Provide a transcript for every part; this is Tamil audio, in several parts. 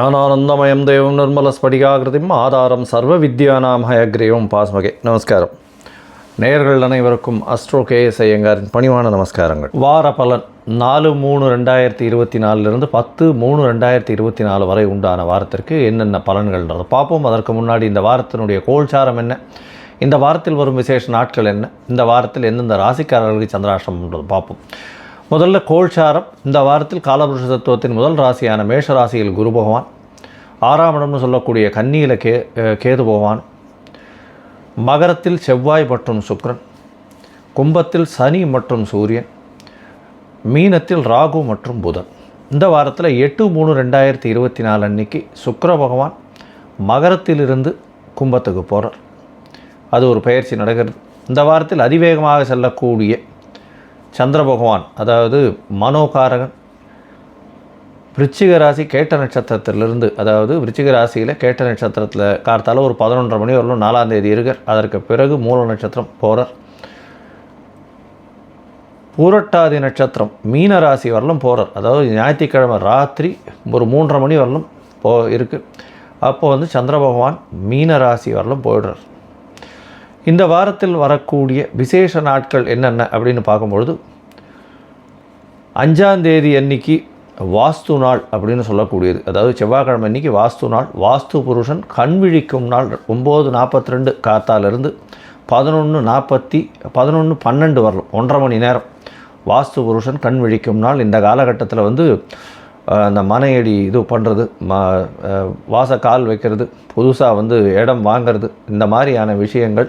ஞானானந்தமயம் தேவம் நிர்மல ஸ்படிகாகிருதிம் ஆதாரம் சர்வ வித்யானாம் ஹயக்ரீவம் பாஸ்மகே நமஸ்காரம். நேயர்கள் அனைவருக்கும் அஸ்ட்ரோ கேஎஸ் ஐயங்காரின் பணிவான நமஸ்காரங்கள். வார பலன் நாலு மூணு ரெண்டாயிரத்தி இருபத்தி நாலுலேருந்து பத்து மூணு ரெண்டாயிரத்தி இருபத்தி நாலு வரை உண்டான வாரத்திற்கு என்னென்ன பலன்கள்ன்றதை பார்ப்போம். அதற்கு முன்னாடி இந்த வாரத்தினுடைய கோல்சாரம் என்ன? இந்த வாரத்தில் வரும் விசேஷ நாட்கள் என்ன? இந்த வாரத்தில் எந்தெந்த ராசிக்காரர்களுக்கு சந்திராஷ்டிரம் பார்ப்போம். முதல்ல கோல்சாரம். இந்த வாரத்தில் காலபுருஷ தத்துவத்தின் முதல் ராசியான மேஷ ராசியில் குரு பகவான். ஆறாம் இடம்னு சொல்லக்கூடிய கன்னியில் கே கேது பகவான். மகரத்தில் செவ்வாய் மற்றும் சுக்ரன் கும்பத்தில் சனி மற்றும் சூரியன். மீனத்தில் ராகு மற்றும் புதன். இந்த வாரத்தில் எட்டு மூணு ரெண்டாயிரத்தி இருபத்தி நாலு அன்னைக்கு சுக்கர பகவான் மகரத்திலிருந்து கும்பத்துக்கு போகிறார் அது ஒரு பயிற்சி நடக்கிறது. இந்த வாரத்தில் அதிவேகமாக செல்லக்கூடிய சந்திர பகவான் அதாவது மனோகாரகன் விருச்சிக ராசி கேட்ட நட்சத்திரத்திலிருந்து அதாவது விருச்சிக ராசியில் கேட்ட நட்சத்திரத்தில் கார்த்தால ஒரு பதினொன்றரை மணி வரலும் நாலாம் தேதி இருக்கார் அதற்கு பிறகு மூல நட்சத்திரம் போகிறார் பூரட்டாதி நட்சத்திரம் மீன ராசி வரலும் போகிறார் அதாவது ஞாயிற்றுக்கிழமை ராத்திரி ஒரு மூன்றரை மணி வரலும் போ இருக்குது அப்போது வந்து சந்திர பகவான் மீன ராசி வரலும் போயிடுறார். இந்த வாரத்தில் வரக்கூடிய விசேஷ நாட்கள் என்னென்ன அப்படின்னு பார்க்கும்பொழுது அஞ்சாந்தேதி அன்னைக்கு வாஸ்து நாள் அப்படின்னு சொல்லக்கூடியது. அதாவது செவ்வாய்க்கிழமை அன்னைக்கு வாஸ்து நாள். வாஸ்து புருஷன் கண் விழிக்கும் நாள். ஒம்பது நாற்பத்தி ரெண்டு காத்தாலிருந்து பதினொன்று நாற்பத்தி பதினொன்று பன்னெண்டு வரலாம் ஒன்றரை மணி நேரம் வாஸ்து புருஷன் கண் விழிக்கும் நாள். இந்த காலகட்டத்தில் வந்து அந்த மனையடி இது பண்ணுறது ம வாச கால் வைக்கிறது புதுசாக வந்து இடம் வாங்கிறது இந்த மாதிரியான விஷயங்கள்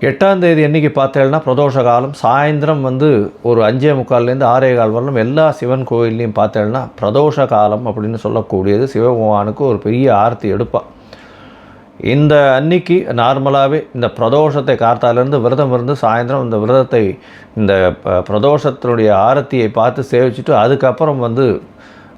எட்டாம் தேதி என்னைக்கு பார்த்தேன்னா பிரதோஷ காலம். சாயந்தரம் வந்து ஒரு அஞ்சே முக்கால்லேருந்து ஆறே கால் வரலும் எல்லா சிவன் கோயில்லையும் பார்த்தேன்னா பிரதோஷ காலம் அப்படின்னு சொல்லக்கூடியது. சிவபகவானுக்கு ஒரு பெரிய ஆர்த்தி எடுப்பாள் இந்த அன்னைக்கு நார்மலாகவே இந்த பிரதோஷத்தை காத்தாலேருந்து விரதம் இருந்து சாயந்தரம் இந்த விரதத்தை இந்த ப- பிரதோஷத்தினுடைய ஆரத்தியை பார்த்து சேவிச்சுட்டு அதுக்கப்புறம் வந்து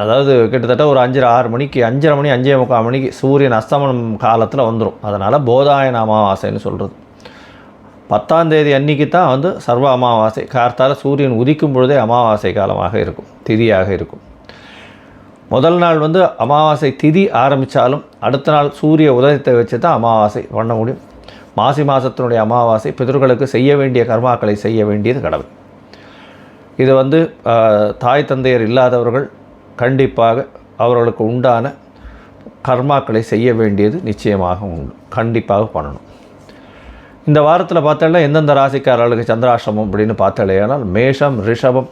அதாவது கிட்டத்தட்ட ஒரு அஞ்சரை ஆறு மணிக்கு அஞ்சரை மணி அஞ்சே முக்கால் மணிக்கு சூரியன் அஸ்தமனம் காலத்தில் வந்துடும் அதனால் போதாயன அமாவாசைன்னு சொல்கிறது பத்தாம் தேதி அன்னைக்கு தான் வந்து சர்வ அமாவாசை. கார்த்தால சூரியன் உதிக்கும் பொழுதே அமாவாசை காலமாக இருக்கும். திதியாக இருக்கும். முதல் நாள் வந்து அமாவாசை திதி ஆரம்பித்தாலும் அடுத்த நாள் சூரிய உதயத்தை வச்சு தான் அமாவாசை பண்ண முடியும். மாசி மாதத்தினுடைய அமாவாசை பிதர்களுக்கு செய்ய வேண்டிய கர்மாக்களை செய்ய வேண்டியது கடவுள். இது வந்து தாய் தந்தையர் இல்லாதவர்கள் கண்டிப்பாக அவர்களுக்கு உண்டான கர்மாக்களை செய்ய வேண்டியது நிச்சயமாக உண்டு. கண்டிப்பாக பண்ணணும். இந்த வாரத்தில் பார்த்தாலே எந்தெந்த ராசிக்காரர்களுக்கு சந்திராஷ்டமம் அப்படின்னு பார்த்தாலே ஆனால் மேஷம் ரிஷபம்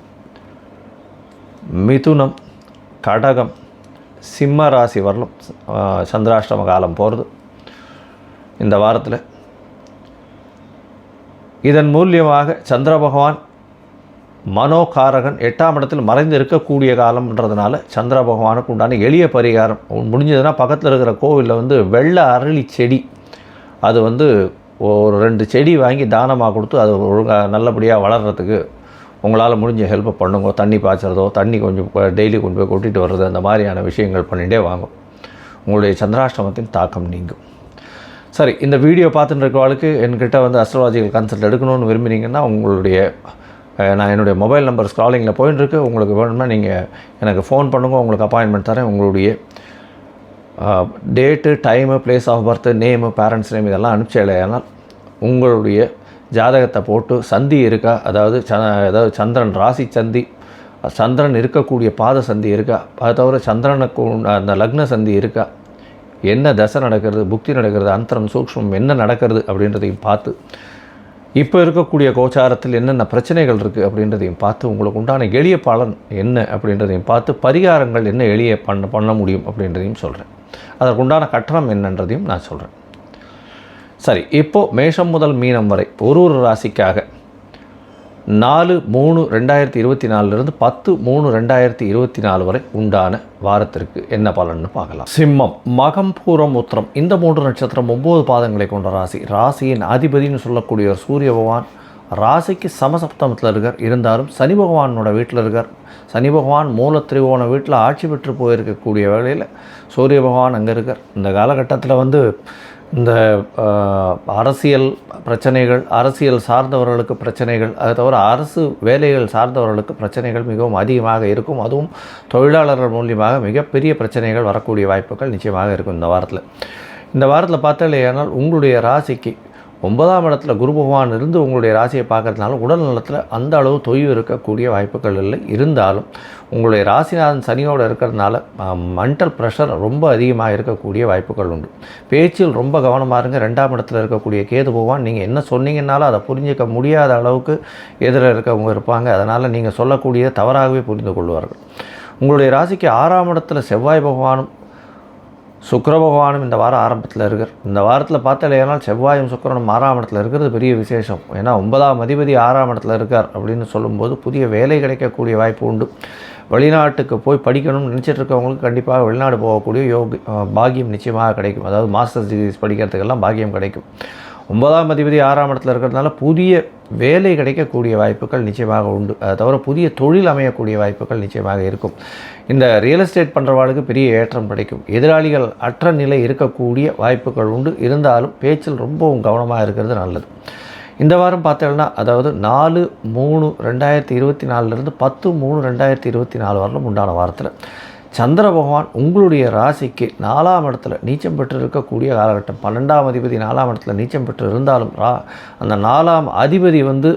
மிதுனம் கடகம் சிம்ம ராசி வரலும் சந்திராஷ்டம காலம் போகிறது இந்த வாரத்தில். இதன் மூலியமாக சந்திர பகவான் மனோகாரகன் எட்டாம் இடத்தில் மறைந்து இருக்கக்கூடிய காலம்ன்றதுனால சந்திர பகவானுக்கு உண்டான எளிய பரிகாரம். முடிஞ்சதுன்னா பக்கத்தில் இருக்கிற கோவிலில் வந்து வெள்ளை அரளி செடி. அது வந்து ஒரு ரெண்டு செடி வாங்கி தானமாக கொடுத்து அது ஒழுங்காக நல்லபடியாக வளர்கிறதுக்கு உங்களால் முடிஞ்ச ஹெல்ப்பை பண்ணுங்க. தண்ணி பாய்ச்சறதோ தண்ணி கொஞ்சம் டெய்லி கொண்டு போய் கொட்டிட்டு வர்றது அந்த மாதிரியான விஷயங்கள் பண்ணிகிட்டே வாங்கும் உங்களுடைய சந்திராஷ்டமத்தின் தாக்கம் நீங்கும். சரி இந்த வீடியோ பார்த்துட்டு இருக்கவளுக்கு என்கிட்ட வந்து அஸ்ட்ராலஜிக்கல் கன்சல்ட் எடுக்கணும்னு விரும்புனீங்கன்னா உங்களுடைய நான் என்னுடைய மொபைல் நம்பர் ஸ்க்ராலிங்கில் போயின்னு இருக்கு உங்களுக்கு வேணும்னா நீங்கள் எனக்கு ஃபோன் பண்ணுங்கள் உங்களுக்கு அப்பாயின்மெண்ட் தரேன். உங்களுடைய date time place of birth name parents name இதெல்லாம் அனுப்பிச்சேனால் உங்களுடைய ஜாதகத்தை போட்டு சந்தி இருக்கா? அதாவது ச அதாவது சந்திரன் ராசி சந்தி சந்திரன் இருக்கக்கூடிய பாத சந்தி இருக்கா? அதை தவிர சந்திரனுக்கு அந்த லக்ன சந்தி இருக்கா? என்ன தசை நடக்கிறது புக்தி நடக்கிறது அந்தரம் சூக்ஷ்மம் என்ன நடக்கிறது அப்படின்றதையும் பார்த்து இப்போ இருக்கக்கூடிய கோச்சாரத்தில் என்னென்ன பிரச்சனைகள் இருக்குது அப்படின்றதையும் பார்த்து உங்களுக்கு உண்டான எளிய பலன் என்ன அப்படின்றதையும் பார்த்து பரிகாரங்கள் என்ன எளிய பண்ண பண்ண முடியும் அப்படின்றதையும் சொல்கிறேன் அதற்குண்டான கட்டணம் என்னன்றதையும் நான் சொல்கிறேன் சரி இப்போது மேஷம் முதல் மீனம் வரை ஒரு ஒரு ராசிக்காக நாலு மூணு ரெண்டாயிரத்தி இருபத்தி நாலுலேருந்து பத்து மூணு ரெண்டாயிரத்தி இருபத்தி நாலு வரை உண்டான வாரத்திற்கு என்ன பலன்னு பார்க்கலாம். சிம்மம் மகம் பூரம் உத்திரம் இந்த மூன்று நட்சத்திரம் ஒம்பது பாதங்களை கொண்ட ராசி. ராசியின் அதிபதினு சொல்லக்கூடிய சூரிய பகவான் ராசிக்கு சமசப்தமத்தில் இருக்கார். இருந்தாலும் சனி பகவானோட வீட்டில் இருக்கார். சனி பகவான் மூல திரிகோண வீட்டில் ஆட்சி பெற்று போயிருக்கக்கூடிய வேளையில் சூரிய பகவான் அங்கே இருக்கார். இந்த காலகட்டத்தில் வந்து இந்த அரசியல் பிரச்சனைகள் அரசியல் சார்ந்தவர்களுக்கு பிரச்சனைகள் அது தவிர அரசு வேலைகள் சார்ந்தவர்களுக்கு பிரச்சனைகள் மிகவும் அதிகமாக இருக்கும். அதுவும் தொழிலாளர்கள் மூலியமாக மிகப்பெரிய பிரச்சனைகள் வரக்கூடிய வாய்ப்புகள் நிச்சயமாக இருக்கும் இந்த வாரத்தில். இந்த வாரத்தில் பார்த்தாலே ஆனால் உங்களுடைய ராசிக்கு ஒன்பதாம் இடத்துல குரு பகவான் இருந்து உங்களுடைய ராசியை பார்க்குறதுனால உடல் நலத்தில் அந்த அளவு தொய்வு இருக்கக்கூடிய வாய்ப்புகள் இல்லை. இருந்தாலும் உங்களுடைய ராசிநாதன் சனியோடு இருக்கிறதுனால மென்டல் ப்ரெஷர் ரொம்ப அதிகமாக இருக்கக்கூடிய வாய்ப்புகள் உண்டு. பேச்சில் ரொம்ப கவனமாக இருங்க. ரெண்டாம் இடத்துல இருக்கக்கூடிய கேது பகவான் நீங்கள் என்ன சொன்னீங்கன்னாலும் அதை புரிஞ்சிக்க முடியாத அளவுக்கு எதிரில் இருக்கவங்க இருப்பாங்க. அதனால் நீங்கள் சொல்லக்கூடியதை தவறாகவே புரிந்து கொள்வார்கள். உங்களுடைய ராசிக்கு ஆறாம் இடத்துல செவ்வாய் பகவானும் சுக்கர பகவானும் இந்த வாரம் ஆரம்பத்தில் இருக்கார். இந்த வாரத்தில் பார்த்தாலேனால் செவ்வாயும் சுக்கரனும் ஆறாம் இடத்துல இருக்கிறது பெரிய விசேஷம். ஏன்னா ஒன்பதாம் அதிபதி ஆறாம் இடத்துல இருக்கார் அப்படின்னு சொல்லும்போது புதிய வேலை கிடைக்கக்கூடிய வாய்ப்பு உண்டு. வெளிநாட்டுக்கு போய் படிக்கணும்னு நினச்சிட்டு இருக்கவங்களுக்கு கண்டிப்பாக வெளிநாடு போகக்கூடிய யோக பாகியம் பாக்கியம் நிச்சயமாக கிடைக்கும். அதாவது மாஸ்டர்ஸ் டிகிரிஸ் படிக்கிறதுக்கெல்லாம் பாக்கியம் கிடைக்கும். ஒன்பதாம் அதிபதி ஆறாம் இடத்துல இருக்கிறதுனால புதிய வேலை கிடைக்கக்கூடிய வாய்ப்புகள் நிச்சயமாக உண்டு. அதை தவிர புதிய தொழில் அமையக்கூடிய வாய்ப்புகள் நிச்சயமாக இருக்கும். இந்த ரியல் எஸ்டேட் பண்ணுறவாளுக்கு பெரிய ஏற்றம் கிடைக்கும். எதிராளிகள் அற்ற நிலை இருக்கக்கூடிய வாய்ப்புகள் உண்டு. இருந்தாலும் பேச்சில் ரொம்பவும் கவனமாக இருக்கிறது நல்லது. இந்த வாரம் பார்த்தோம்னா அதாவது நாலு மூணு ரெண்டாயிரத்தி இருபத்தி நாலுலேருந்து பத்து மூணு ரெண்டாயிரத்தி இருபத்தி நாலு வரலும் உண்டான வாரத்தில். சந்திர பகவான் உங்களுடைய ராசிக்கு நாலாம் இடத்துல நீச்சம் பெற்று இருக்கக்கூடிய காலகட்டம். பன்னெண்டாம் அதிபதி நாலாம் இடத்துல நீச்சம் பெற்று இருந்தாலும் ரா அந்த நாலாம் அதிபதி வந்து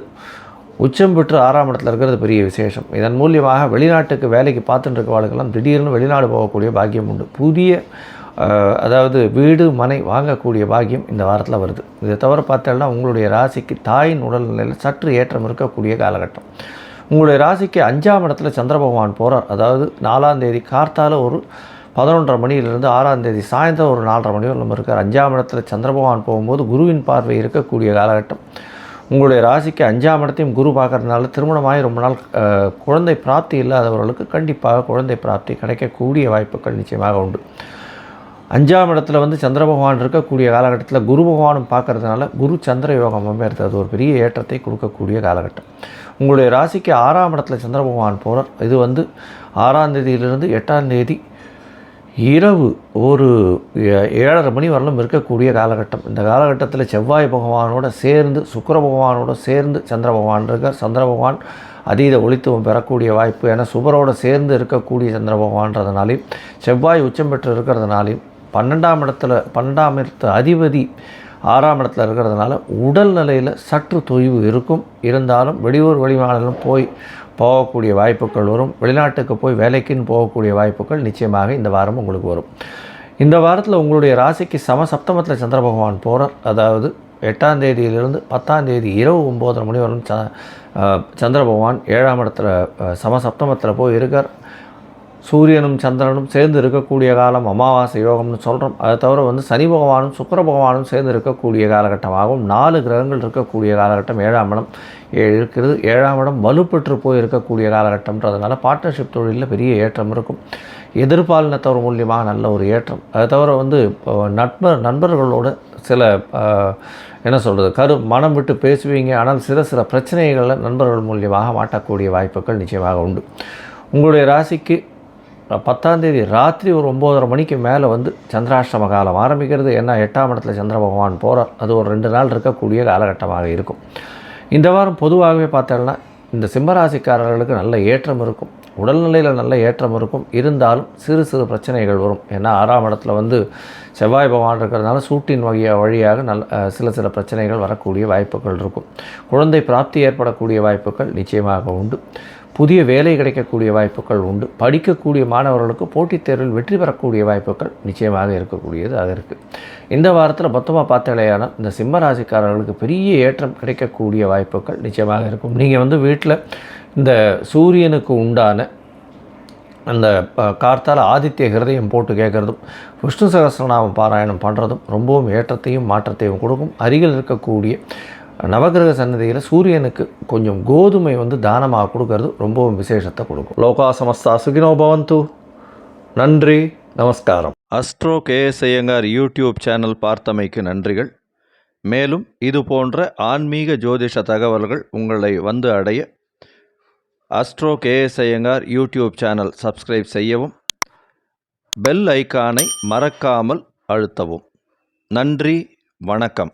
உச்சம் பெற்று ஆறாம் இடத்துல இருக்கிறது பெரிய விசேஷம். இதன் மூலியமாக வெளிநாட்டுக்கு வேலைக்கு பார்த்துட்டு இருக்கவாளுக்கெல்லாம் திடீர்னு வெளிநாடு போகக்கூடிய பாக்கியம் உண்டு. புதிய அதாவது வீடு மனை வாங்கக்கூடிய பாக்கியம் இந்த வாரத்தில் வருது. இதை தவிர பார்த்தோம்னா உங்களுடைய ராசிக்கு தாயின் உடல்நிலையில் சற்று ஏற்றம் இருக்கக்கூடிய காலகட்டம். உங்களுடைய ராசிக்கு அஞ்சாம் இடத்துல சந்திர பகவான் போகிறார் அதாவது நாலாம் தேதி கார்த்தால ஒரு பதினொன்றரை மணியிலிருந்து ஆறாம் தேதி சாயந்தரம் ஒரு நாலரை மணி நம்ம இருக்கார். அஞ்சாம் இடத்துல சந்திர பகவான் போகும்போது குருவின் பார்வை இருக்கக்கூடிய காலகட்டம். உங்களுடைய ராசிக்கு அஞ்சாம் இடத்தையும் குரு பார்க்குறதுனால திருமணமாகி ரொம்ப நாள் குழந்தை பிராப்தி இல்லாதவர்களுக்கு கண்டிப்பாக குழந்தை பிராப்தி கிடைக்கக்கூடிய வாய்ப்புகள் நிச்சயமாக உண்டு. அஞ்சாம் இடத்துல வந்து சந்திர பகவான் இருக்கக்கூடிய காலகட்டத்தில் குரு பகவானும் பார்க்கறதுனால குரு சந்திர யோகம் அமைகிறது அது ஒரு பெரிய ஏற்றத்தை கொடுக்கக்கூடிய காலகட்டம். உங்களுடைய ராசிக்கு ஆறாம் இடத்துல சந்திர பகவான் போகிறார் இது வந்து ஆறாம் தேதியிலிருந்து எட்டாம் தேதி இரவு ஒரு ஏ- ஏழரை மணி வரலும் இருக்கக்கூடிய காலகட்டம். இந்த காலகட்டத்தில் செவ்வாய் பகவானோட சேர்ந்து சுக்கர பகவானோட சேர்ந்து சந்திர பகவான் இருக்கார். சந்திர பகவான் அதீத ஒளித்துவம் பெறக்கூடிய வாய்ப்பு. ஏன்னா சுபரோட சேர்ந்து இருக்கக்கூடிய சந்திர பகவான்றதுனாலையும் செவ்வாய் உச்சம் பெற்று இருக்கிறதுனாலையும் பன்னெண்டாம் இடத்துல பன்னெண்டாம் இடத்து அதிபதி ஆறாம் இடத்துல இருக்கிறதுனால உடல் நிலையில் சற்று தொய்வு இருக்கும். இருந்தாலும் வெளியூர் வெளிமாநிலம் போய் போகக்கூடிய வாய்ப்புகள் வரும். வெளிநாட்டுக்கு போய் வேலைக்குன்னு போகக்கூடிய வாய்ப்புகள் நிச்சயமாக இந்த வாரம் உங்களுக்கு வரும். இந்த வாரத்தில் உங்களுடைய ராசிக்கு சம சப்தமத்தில் சந்திர பகவான் போகிறார் அதாவது எட்டாம் தேதியிலிருந்து பத்தாம் தேதி இரவு ஒம்போதரை மணி வரும் ச சந்திர பகவான் ஏழாம் இடத்துல சம சப்தமத்தில் போய் இருக்கார் சூரியனும் சந்திரனும் சேர்ந்து இருக்கக்கூடிய காலம் அமாவாசை யோகம்னு சொல்கிறோம் அதை தவிர வந்து சனி பகவானும் சுக்கர பகவானும் சேர்ந்து இருக்கக்கூடிய காலகட்டமாகவும் நாலு கிரகங்கள் இருக்கக்கூடிய காலகட்டம் ஏழாம் இடம் ஏ- இருக்கிறது ஏழாம் இடம் வலுப்பெற்று போய் இருக்கக்கூடிய காலகட்டம்ன்றதுனால பார்ட்னர்ஷிப் தொழிலில் பெரிய ஏற்றம் இருக்கும். எதிர்பாலினத்தவர் மூலியமாக நல்ல ஒரு ஏற்றம். அதை தவிர வந்து நட்பர் நண்பர்களோட சில என்ன சொல்கிறது கரு மனம் விட்டு பேசுவீங்க. ஆனால் சில சில பிரச்சனைகளை நண்பர்கள் மூலியமாக மாட்டக்கூடிய வாய்ப்புகள் நிச்சயமாக உண்டு. உங்களுடைய ராசிக்கு பத்தாந்தேதி ராத்திரி ஒரு ஒம்போதரை மணிக்கு மேலே வந்து சந்திராஷ்டம காலம் ஆரம்பிக்கிறது. ஏன்னா எட்டாம் இடத்துல சந்திர பகவான் போகிறார் அது ஒரு ரெண்டு நாள் இருக்கக்கூடிய காலகட்டமாக இருக்கும். இந்த வாரம் பொதுவாகவே பார்த்தோம்னா இந்த சிம்மராசிக்காரர்களுக்கு நல்ல ஏற்றம் இருக்கும். உடல்நிலையில் நல்ல ஏற்றம் இருக்கும். இருந்தாலும் சிறு சிறு பிரச்சனைகள் வரும். ஏன்னா ஆறாம் இடத்துல வந்து செவ்வாய் பகவான் இருக்கிறதுனால சூட்டின் வகைய வழியாக நல்ல சில சில பிரச்சனைகள் வரக்கூடிய வாய்ப்புகள் இருக்கும். குழந்தை பிராப்தி ஏற்படக்கூடிய வாய்ப்புகள் நிச்சயமாக உண்டு. புதிய வேலை கிடைக்கக்கூடிய வாய்ப்புகள் உண்டு. படிக்கக்கூடிய மாணவர்களுக்கு போட்டித் தேர்வில் வெற்றி பெறக்கூடிய வாய்ப்புகள் நிச்சயமாக இருக்கக்கூடியது அது இருக்குது இந்த வாரத்தில் மொத்தமாக பார்த்தாலேயான இந்த சிம்ம ராசிக்காரர்களுக்கு பெரிய ஏற்றம் கிடைக்கக்கூடிய வாய்ப்புகள் நிச்சயமாக இருக்கும். நீங்கள் வந்து வீட்டில் இந்த சூரியனுக்கு உண்டான அந்த கார்த்தால் ஆதித்ய ஹிருதயம் போட்டு கேட்குறதும் விஷ்ணு சகசிரநாமம் பாராயணம் பண்ணுறதும் ரொம்பவும் ஏற்றத்தையும் மாற்றத்தையும் கொடுக்கும். அருகில் இருக்கக்கூடிய நவகிரக சன்னதியில் சூரியனுக்கு கொஞ்சம் கோதுமை வந்து தானமாக கொடுக்கறது ரொம்பவும் விசேஷத்தை கொடுக்கும். லோகா சமஸ்தா சுகினோ பவந்து. நன்றி நமஸ்காரம். Astro KS Iyengar YouTube channel பார்த்தமைக்கு நன்றிகள். மேலும் இது போன்ற ஆன்மீக ஜோதிஷ தகவல்கள் உங்களை வந்து அடைய astro KS Iyengar YouTube channel subscribe செய்யவும் பெல் ஐகானை மறக்காமல் அழுத்தவும். நன்றி வணக்கம்.